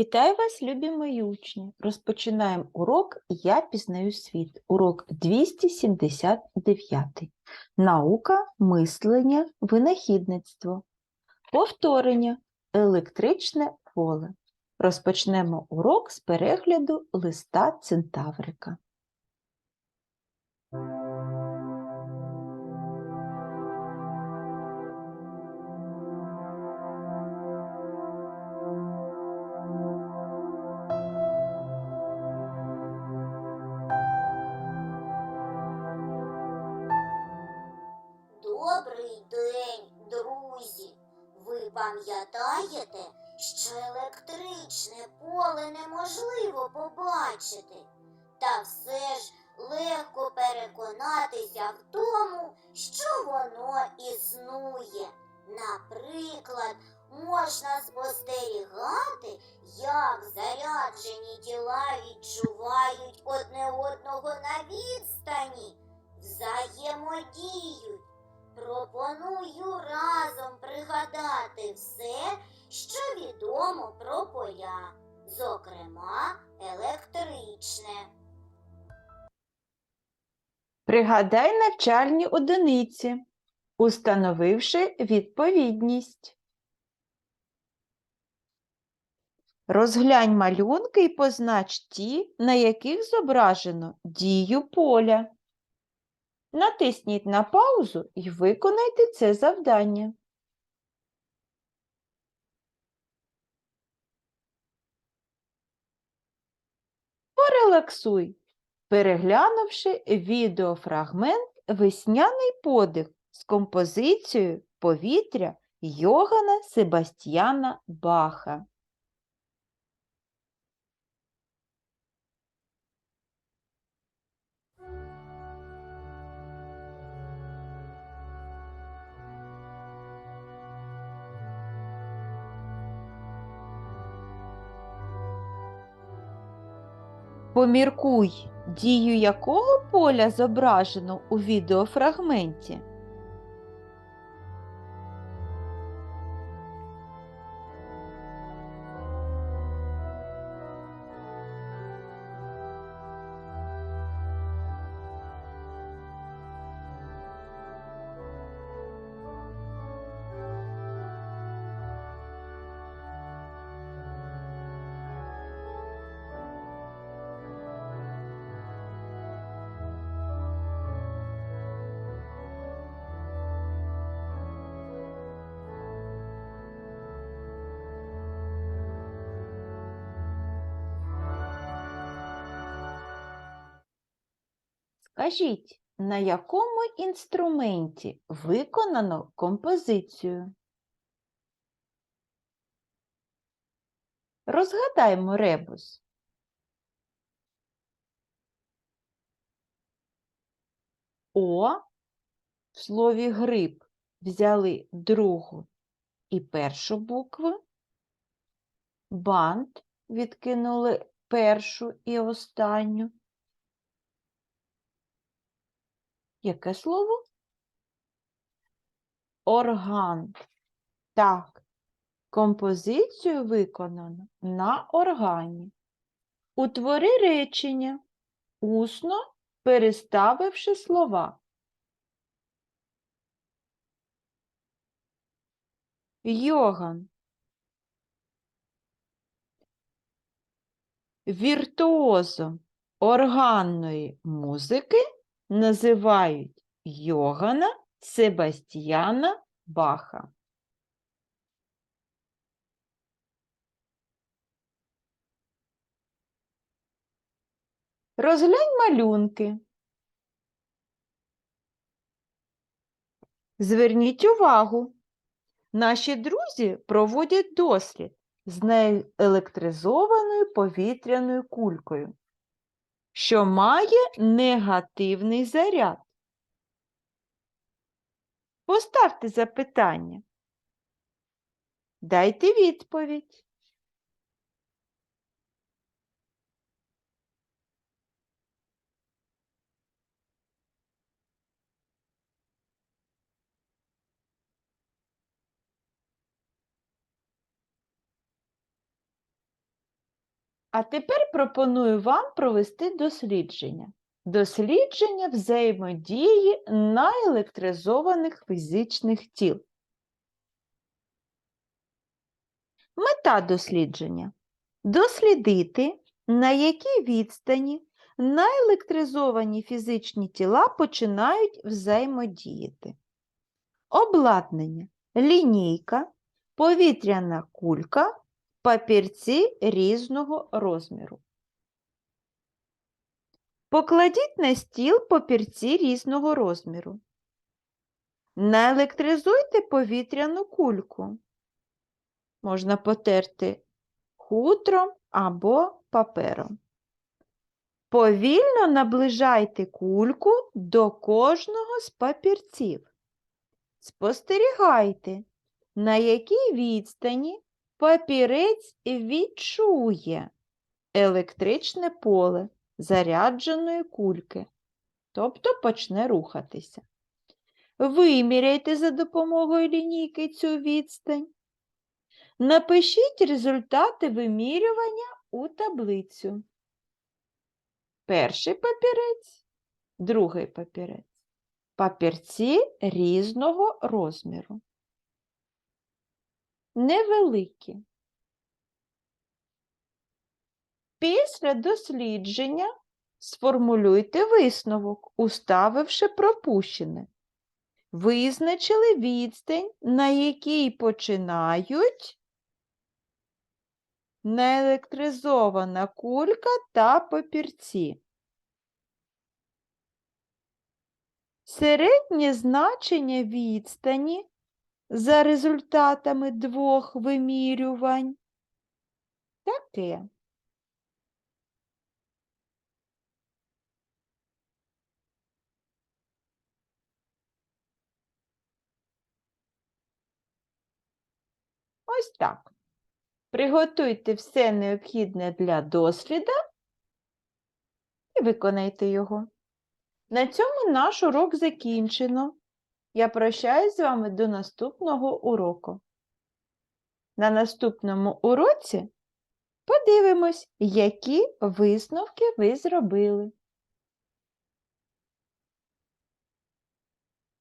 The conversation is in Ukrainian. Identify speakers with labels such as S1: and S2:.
S1: Вітаю вас, любі мої учні! Розпочинаємо урок Я пізнаю світ. Урок 279. Наука, мислення, винахідництво. Повторення. Електричне поле. Розпочнемо урок з перегляду листа Центаврика.
S2: Пам'ятаєте, що електричне поле неможливо побачити, та все ж легко переконатися в тому, що воно існує. Наприклад, можна спостерігати, як заряджені тіла відчувають одне одного на відстані, взаємодіють. Пропоную разом пригадати все, що відомо про поля, зокрема електричне.
S1: Пригадай навчальні одиниці, установивши відповідність. Розглянь малюнки і познач ті, на яких зображено дію поля. Натисніть на паузу і виконайте це завдання. Порелаксуй, переглянувши відеофрагмент Весняний подих з композицією Повітря Йогана Себастьяна Баха. Поміркуй, дію якого поля зображено у відеофрагменті. Скажіть, на якому інструменті виконано композицію? Розгадаймо ребус. О в слові гриб взяли другу і першу букву. Бант відкинули першу і останню. Яке слово? Орган. Так, композицію виконано на органі. Утвори речення, усно переставивши слова. Йоган. Віртуозом органної музики називають Йогана Себастьяна Баха. Розглянь малюнки. Зверніть увагу. Наші друзі проводять дослід з неелектризованою повітряною кулькою що має негативний заряд. Поставте запитання. Дайте відповідь. А тепер пропоную вам провести дослідження. Дослідження взаємодії наелектризованих фізичних тіл. Мета дослідження дослідити, на якій відстані наелектризовані фізичні тіла починають взаємодіяти. Обладнання лінійка, повітряна кулька, папірці різного розміру. Покладіть на стіл папірці різного розміру. Наелектризуйте повітряну кульку. Можна потерти хутром або папером. Повільно наближайте кульку до кожного з папірців. Спостерігайте, на якій відстані папірець відчує електричне поле зарядженої кульки, тобто почне рухатися. Виміряйте за допомогою лінійки цю відстань. Напишіть результати вимірювання у таблицю. Перший папірець, другий папірець. Папірці різного розміру. Невеликі. Після дослідження сформулюйте висновок, уставивши пропущене. Визначили відстань, на якій починають неелектризована кулька та папірці. Середнє значення відстані за результатами двох вимірювань таке. Ось так. Приготуйте все необхідне для досліду і виконайте його. На цьому наш урок закінчено. Я прощаюсь з вами до наступного уроку. На наступному уроці подивимось, які висновки ви зробили.